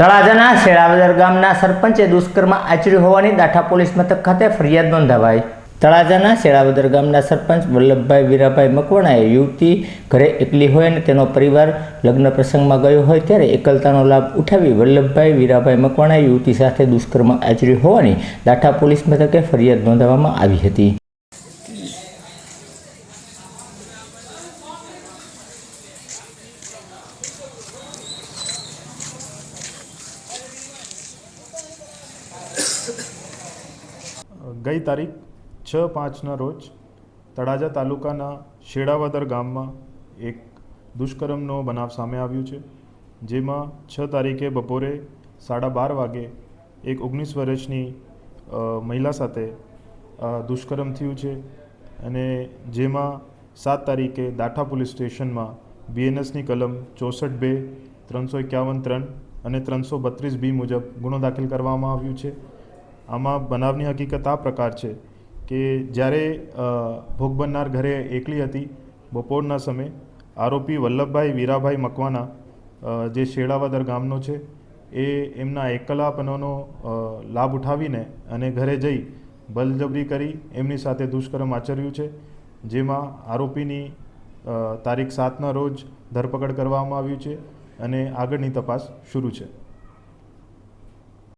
તળાજાના શેળાવદર ગામના સરપંચે દુષ્કર્મ આચર્યું હોવાની દાઠા પોલીસ મથક ખાતે ફરિયાદ નોંધાવાઈ. તળાજાના શેળાવદર ગામના સરપંચ વલ્લભભાઈ વીરાભાઈ મકવાણાએ યુવતી ઘરે એકલી હોય અને તેનો પરિવાર લગ્ન પ્રસંગમાં ગયો હોય ત્યારે એકલતાનો લાભ ઉઠાવી વલ્લભભાઈ વીરાભાઈ મકવાણાએ યુવતી સાથે દુષ્કર્મ આચર્યું હોવાની દાઠા પોલીસ મથકે ફરિયાદ નોંધાવવામાં આવી હતી. ગઈ તારીખ છ પાંચના રોજ તળાજા તાલુકાના શેડાવદર ગામમાં એક દુષ્કર્મનો બનાવ સામે આવ્યું છે, જેમાં છ તારીખે બપોરે સાડા બાર વાગે એક ઓગણીસ વર્ષની મહિલા સાથે દુષ્કર્મ થયું છે અને જેમાં સાત તારીખે દાઠા પોલીસ સ્ટેશનમાં બીએનએસની કલમ ચોસઠ બે, ત્રણસો એકાવન ત્રણ અને ત્રણસો બત્રીસ બી મુજબ ગુનો દાખલ કરવામાં આવ્યું છે. આમાં બનાવની હકીકત આ પ્રકાર છે કે જ્યારે ભોગ બનનાર ઘરે એકલી હતી, બપોરના સમયે, આરોપી વલ્લભભાઈ વીરાભાઈ મકવાના જે શેળાવદર ગામનો છે, એ એમના એકલાપનોનો લાભ ઉઠાવીને અને ઘરે જઈ બલજબરી કરી એમની સાથે દુષ્કર્મ આચર્યું છે, જેમાં આરોપીની તારીખ સાતના રોજ ધરપકડ કરવામાં આવ્યું છે અને આગળની તપાસ શરૂ છે.